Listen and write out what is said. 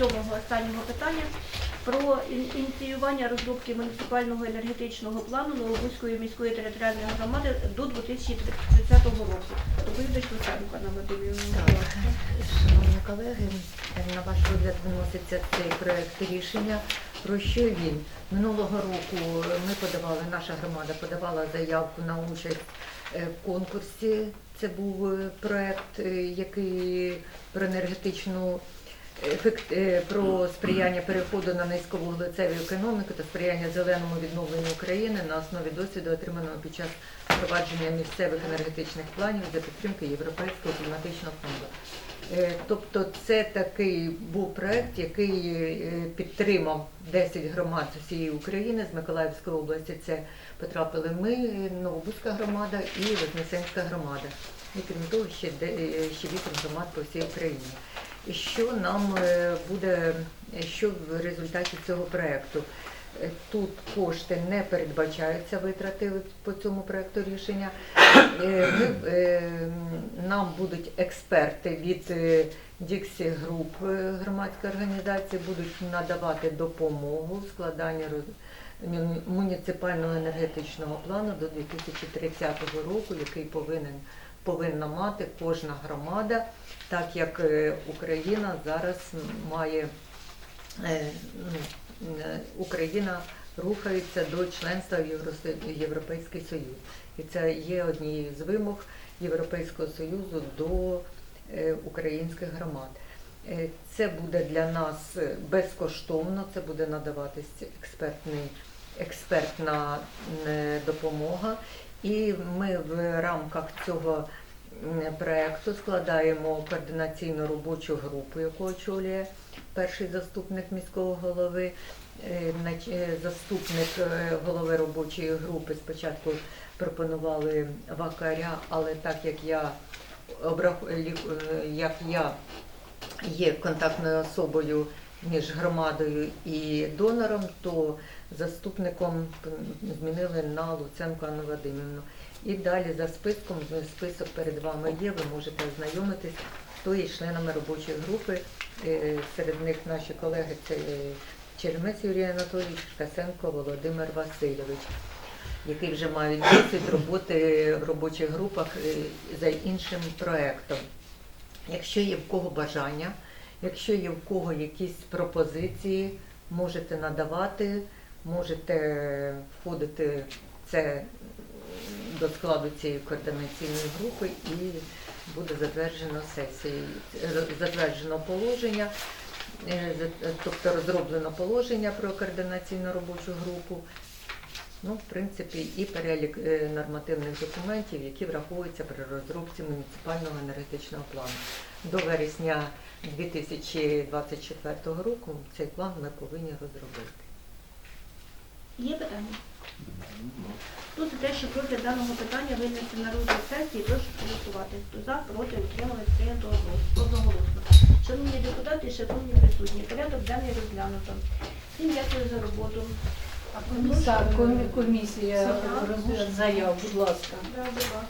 сьомого останнього питання про ініціювання розробки муніципального енергетичного плану Новобузької міської територіальної громади до 2030 року. Доповідач Луценко на Так, шановні колеги, на ваш розгляд виноситься цей проект рішення. Про що він? Минулого року ми подавали, наша громада подавала заявку на участь е, в конкурсі. Це був е, проект, е, який про енергетичну про сприяння переходу на низьковуглецеву економіку та сприяння зеленому відновленню України на основі досвіду, отриманого під час впровадження місцевих енергетичних планів за підтримки Європейського кліматичного фонду. Е, Тобто це такий був проект, який е, підтримав 10 громад з усієї України, з Миколаївської області. Це потрапили ми, Новобузька громада і Вознесенська громада. І крім того, е, ще 8 громад по всій Україні. Що нам е, буде, е, що в результаті цього проекту? Е, Тут кошти не передбачаються витрати по цьому проекту рішення. Нам будуть експерти від Діксі Груп громадської організації будуть надавати допомогу в складанні муніципального енергетичного плану до 2030 року, який повинен повинна мати кожна громада, так як е, Україна зараз має е, е, Україна рухається до членства в Європейський Союз. І це є однією з вимог Європейського Союзу до українських громад. Це буде для нас безкоштовно, це буде надаватись експертний, експертна е, допомога. І ми в рамках цього м, проекту складаємо координаційну робочу групу, яку очолює перший заступник міського голови. Е, е, Заступник е, голови робочої групи спочатку пропонували вакаря, але так як я е, як я є контактною особою між громадою і донором, то заступником змінили на Луценко Анну Вадимівну. І далі за списком, список перед вами є, ви можете ознайомитись, хто є членами робочої групи. Е, Серед них наші колеги це Черемець Юрій Анатолійович, Касенко Володимир Васильович, які вже мають досвід роботи в робочих групах е, за іншим проектом. Якщо є в кого бажання, якщо є в кого якісь пропозиції, можете надавати, можете входити це до складу цієї координаційної групи і буде затверджено сесією. Затверджено положення, е, тобто розроблено положення про координаційну робочу групу. Ну, в принципі, і перелік е, нормативних документів, які враховуються при розробці муніципального енергетичного плану. До вересня 2024 року цей план ми повинні розробити. Є питання? Хто за те, щоб розгляд даного питання винести на розгляд сесії, прошу голосувати. Хто за, проти, утримались, прийнято одно- одноголосно. Шановні депутати, шановні присутні, порядок денний розглянуто. Всім дякую за роботу. Так, комі- комісія розгляд заяв, будь ласка. Да, будь ласка.